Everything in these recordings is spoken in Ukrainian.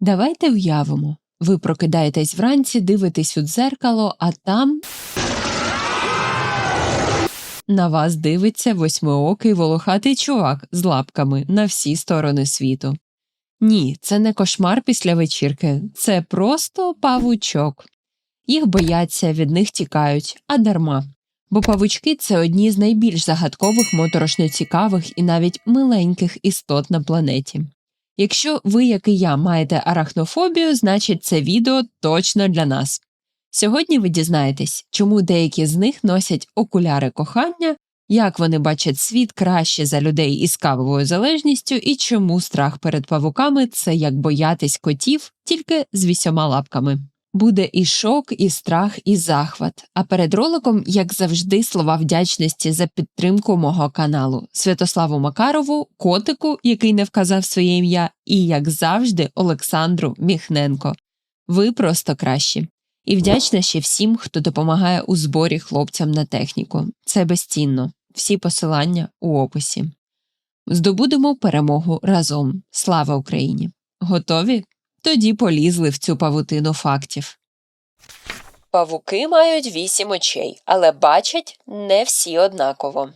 Давайте уявимо. Ви прокидаєтесь вранці, дивитесь у дзеркало, а там на вас дивиться восьмиокий волохатий чувак з лапками на всі сторони світу. Ні, це не кошмар після вечірки, це просто павучок. Їх бояться, від них тікають, а дарма. Бо павучки це одні з найбільш загадкових, моторошно цікавих і навіть миленьких істот на планеті. Якщо ви, як і я, маєте арахнофобію, значить це відео точно для нас. Сьогодні ви дізнаєтесь, чому деякі з них носять окуляри кохання, як вони бачать світ краще за людей із кавовою залежністю, і чому страх перед павуками це як боятись котів тільки з вісьома лапками. Буде і шок, і страх, і захват. А перед роликом, як завжди, слова вдячності за підтримку мого каналу Святославу Макарову, котику, який не вказав своє ім'я, і, як завжди, Олександру Міхненко. Ви просто кращі. І вдячна ще всім, хто допомагає у зборі хлопцям на техніку. Це безцінно. Всі посилання у описі. Здобудемо перемогу разом. Слава Україні! Готові? Тоді полізли в цю павутину фактів. Павуки мають вісім очей, але бачать не всі однаково.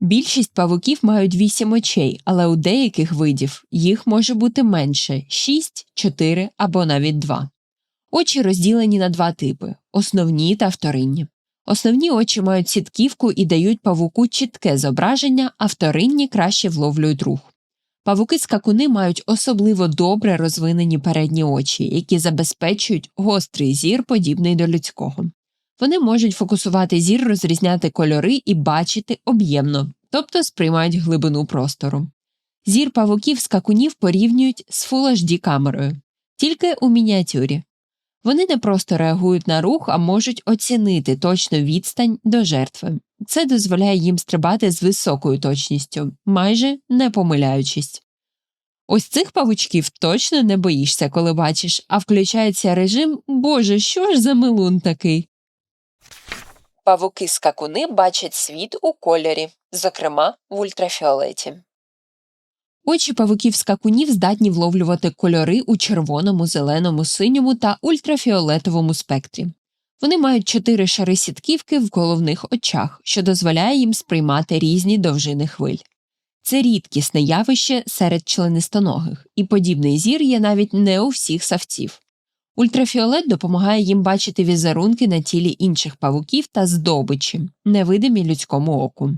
Більшість павуків мають вісім очей, але у деяких видів їх може бути менше 6, 4 або навіть 2. Очі розділені на два типи основні та вторинні. Основні очі мають сітківку і дають павуку чітке зображення, а вторинні краще вловлюють рух. Павуки скакуни мають особливо добре розвинені передні очі, які забезпечують гострий зір, подібний до людського. Вони можуть фокусувати зір, розрізняти кольори і бачити об'ємно, тобто сприймають глибину простору. Зір павуків скакунів порівнюють з Full HD камерою, тільки у мініатюрі. Вони не просто реагують на рух, а можуть оцінити точну відстань до жертви. Це дозволяє їм стрибати з високою точністю, майже не помиляючись. Ось цих павучків точно не боїшся, коли бачиш, а включається режим Боже, що ж за милун такий. Павуки скакуни бачать світ у кольорі, зокрема в ультрафіолеті. Очі павуків скакунів здатні вловлювати кольори у червоному, зеленому, синьому та ультрафіолетовому спектрі. Вони мають чотири шари сітківки в головних очах, що дозволяє їм сприймати різні довжини хвиль. Це рідкісне явище серед членистоногих, і подібний зір є навіть не у всіх савців. Ультрафіолет допомагає їм бачити візерунки на тілі інших павуків та здобичі, невидимі людському оку.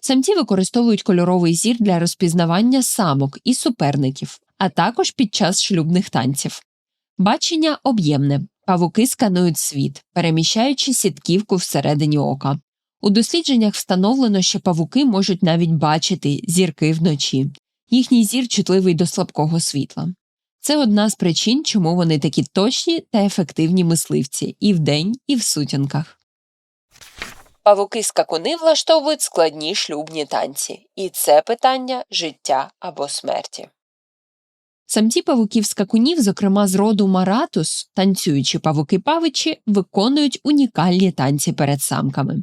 Самці використовують кольоровий зір для розпізнавання самок і суперників, а також під час шлюбних танців. Бачення об'ємне. Павуки сканують світ, переміщаючи сітківку всередині ока. У дослідженнях встановлено, що павуки можуть навіть бачити зірки вночі. Їхній зір чутливий до слабкого світла. Це одна з причин, чому вони такі точні та ефективні мисливці і вдень, і в сутінках. Павуки скакуни влаштовують складні шлюбні танці, і це питання життя або смерті. Самці павуків скакунів, зокрема з роду маратус, танцюючі павуки павичі, виконують унікальні танці перед самками.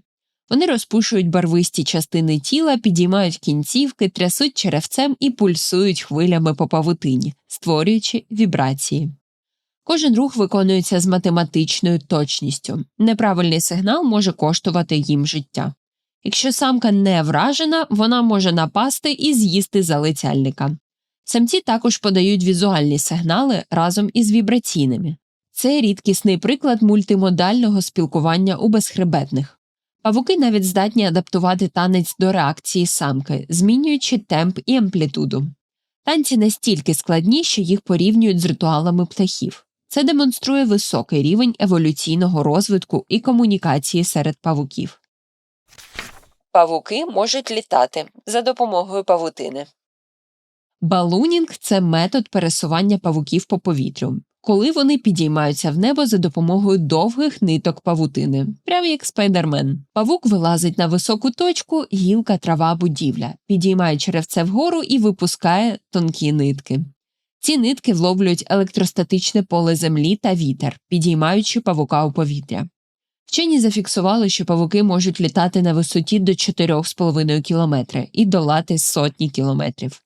Вони розпушують барвисті частини тіла, підіймають кінцівки, трясуть черевцем і пульсують хвилями по павутині, створюючи вібрації. Кожен рух виконується з математичною точністю. Неправильний сигнал може коштувати їм життя. Якщо самка не вражена, вона може напасти і з'їсти залицяльника. Самці також подають візуальні сигнали разом із вібраційними. Це рідкісний приклад мультимодального спілкування у безхребетних. Павуки навіть здатні адаптувати танець до реакції самки, змінюючи темп і амплітуду. Танці настільки складні, що їх порівнюють з ритуалами птахів. Це демонструє високий рівень еволюційного розвитку і комунікації серед павуків. Павуки можуть літати за допомогою павутини. Балунінг це метод пересування павуків по повітрю, коли вони підіймаються в небо за допомогою довгих ниток павутини, прямо як спайдермен. Павук вилазить на високу точку, гілка, трава, будівля, підіймає черевце вгору і випускає тонкі нитки. Ці нитки вловлюють електростатичне поле землі та вітер, підіймаючи павука у повітря. Вчені зафіксували, що павуки можуть літати на висоті до 4,5 км і долати сотні кілометрів.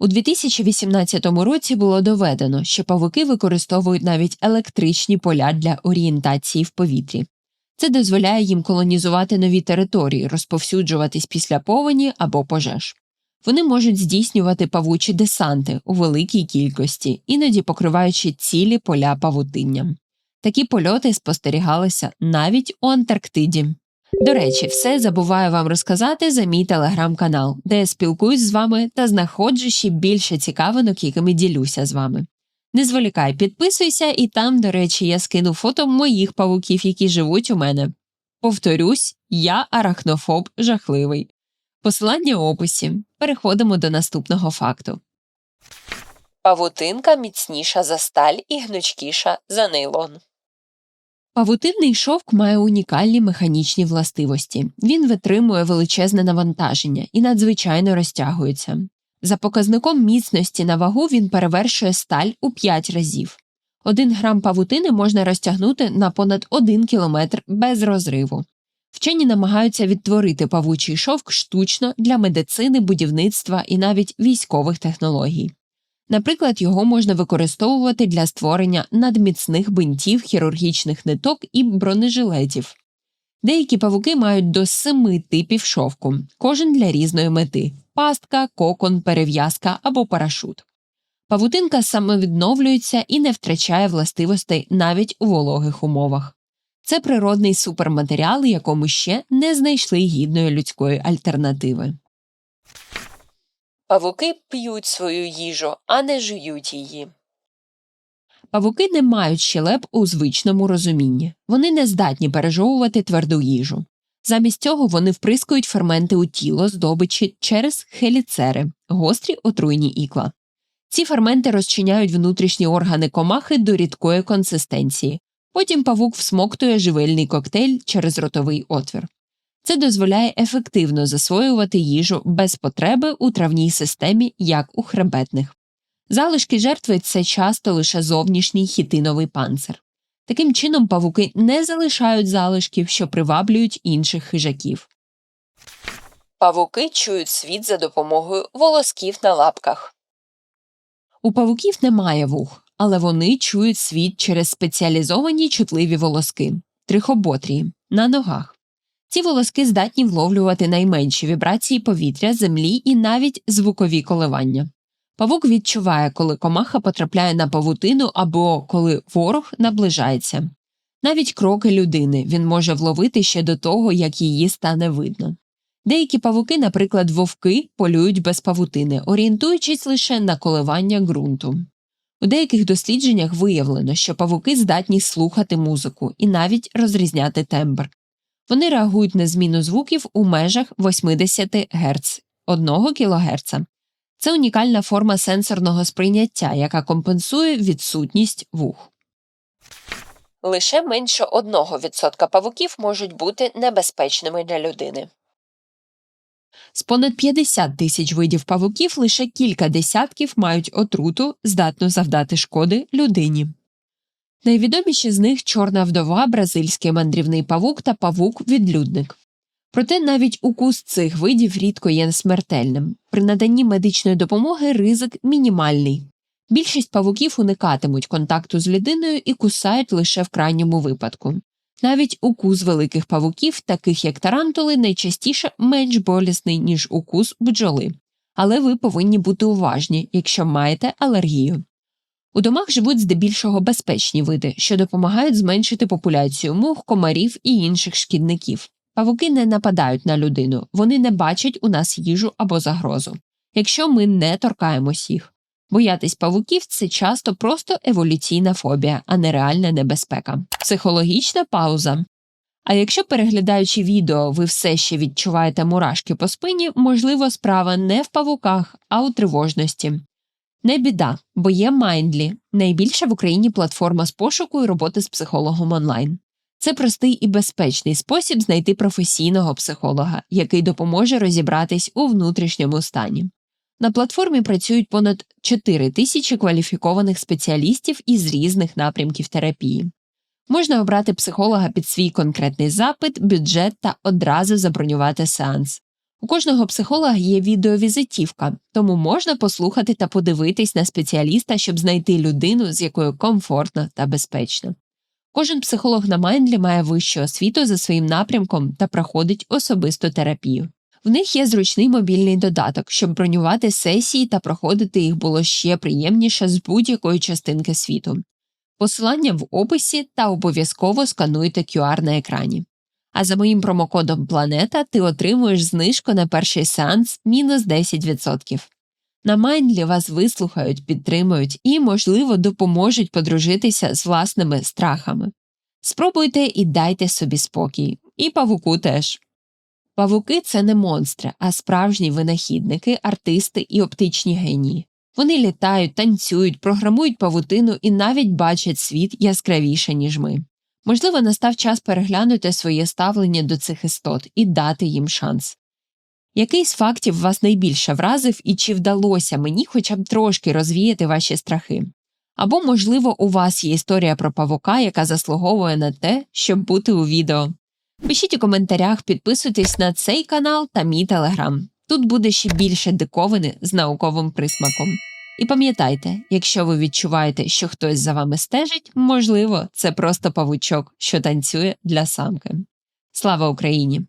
У 2018 році було доведено, що павуки використовують навіть електричні поля для орієнтації в повітрі. Це дозволяє їм колонізувати нові території, розповсюджуватись після повені або пожеж. Вони можуть здійснювати павучі десанти у великій кількості, іноді покриваючи цілі поля павутинням. Такі польоти спостерігалися навіть у Антарктиді. До речі, все забуваю вам розказати за мій телеграм-канал, де я спілкуюсь з вами та знаходжу ще більше цікавинок, якими ділюся з вами. Не зволікай, підписуйся, і там, до речі, я скину фото моїх павуків, які живуть у мене. Повторюсь, я арахнофоб жахливий. Посилання в описі. Переходимо до наступного факту. Павутинка міцніша за сталь і гнучкіша за нейлон. Павутинний шовк має унікальні механічні властивості. Він витримує величезне навантаження і надзвичайно розтягується. За показником міцності на вагу він перевершує сталь у 5 разів. Один грам павутини можна розтягнути на понад 1 кілометр без розриву. Вчені намагаються відтворити павучий шовк штучно для медицини, будівництва і навіть військових технологій. Наприклад, його можна використовувати для створення надміцних бинтів, хірургічних ниток і бронежилетів. Деякі павуки мають до семи типів шовку, кожен для різної мети пастка, кокон, перев'язка або парашут. Павутинка самовідновлюється і не втрачає властивостей навіть у вологих умовах. Це природний суперматеріал, якому ще не знайшли гідної людської альтернативи. Павуки п'ють свою їжу, а не жують її. Павуки не мають щелеп у звичному розумінні. Вони не здатні пережовувати тверду їжу. Замість цього вони вприскують ферменти у тіло здобичі через хеліцери, гострі отруйні ікла. Ці ферменти розчиняють внутрішні органи комахи до рідкої консистенції. Потім павук всмоктує живильний коктейль через ротовий отвір. Це дозволяє ефективно засвоювати їжу без потреби у травній системі, як у хребетних. Залишки жертви це часто лише зовнішній хітиновий панцир. Таким чином павуки не залишають залишків, що приваблюють інших хижаків. Павуки чують світ за допомогою волосків на лапках. У павуків немає вух, але вони чують світ через спеціалізовані чутливі волоски трихоботрії на ногах. Ці волоски здатні вловлювати найменші вібрації повітря, землі і навіть звукові коливання. Павук відчуває, коли комаха потрапляє на павутину або коли ворог наближається. Навіть кроки людини він може вловити ще до того, як її стане видно. Деякі павуки, наприклад, вовки, полюють без павутини, орієнтуючись лише на коливання ґрунту. У деяких дослідженнях виявлено, що павуки здатні слухати музику і навіть розрізняти тембр. Вони реагують на зміну звуків у межах 80 Гц 1 кГц. Це унікальна форма сенсорного сприйняття, яка компенсує відсутність вух. Лише менше 1% павуків можуть бути небезпечними для людини. З понад 50 тисяч видів павуків лише кілька десятків мають отруту, здатну завдати шкоди людині. Найвідоміші з них чорна вдова, бразильський мандрівний павук та павук-відлюдник. Проте навіть укус цих видів рідко є смертельним. При наданні медичної допомоги ризик мінімальний. Більшість павуків уникатимуть контакту з людиною і кусають лише в крайньому випадку. Навіть укус великих павуків, таких як тарантули, найчастіше менш болісний, ніж укус бджоли. Але ви повинні бути уважні, якщо маєте алергію. У домах живуть здебільшого безпечні види, що допомагають зменшити популяцію мух, комарів і інших шкідників. Павуки не нападають на людину, вони не бачать у нас їжу або загрозу, якщо ми не торкаємось їх. Боятись павуків це часто просто еволюційна фобія, а не реальна небезпека. Психологічна пауза. А якщо, переглядаючи відео, ви все ще відчуваєте мурашки по спині, можливо, справа не в павуках, а у тривожності. Не біда, бо є Mindly – найбільша в Україні платформа з пошуку і роботи з психологом онлайн. Це простий і безпечний спосіб знайти професійного психолога, який допоможе розібратись у внутрішньому стані. На платформі працюють понад 4 тисячі кваліфікованих спеціалістів із різних напрямків терапії. Можна обрати психолога під свій конкретний запит, бюджет та одразу забронювати сеанс. У кожного психолога є відеовізитівка, тому можна послухати та подивитись на спеціаліста, щоб знайти людину, з якою комфортно та безпечно. Кожен психолог на Майндлі має вищу освіту за своїм напрямком та проходить особисту терапію. В них є зручний мобільний додаток, щоб бронювати сесії та проходити їх було ще приємніше з будь-якої частинки світу. Посилання в описі та обов'язково скануйте QR на екрані. А за моїм промокодом Планета ти отримуєш знижку на перший сеанс мінус 10%. На Майндлі вас вислухають, підтримують і, можливо, допоможуть подружитися з власними страхами. Спробуйте і дайте собі спокій, і павуку теж. Павуки це не монстри, а справжні винахідники, артисти і оптичні генії. Вони літають, танцюють, програмують павутину і навіть бачать світ яскравіше, ніж ми. Можливо, настав час переглянути своє ставлення до цих істот і дати їм шанс. Який з фактів вас найбільше вразив і чи вдалося мені хоча б трошки розвіяти ваші страхи? Або, можливо, у вас є історія про павука, яка заслуговує на те, щоб бути у відео. Пишіть у коментарях, підписуйтесь на цей канал та мій телеграм. Тут буде ще більше диковини з науковим присмаком. І пам'ятайте, якщо ви відчуваєте, що хтось за вами стежить, можливо, це просто павучок, що танцює для самки. Слава Україні!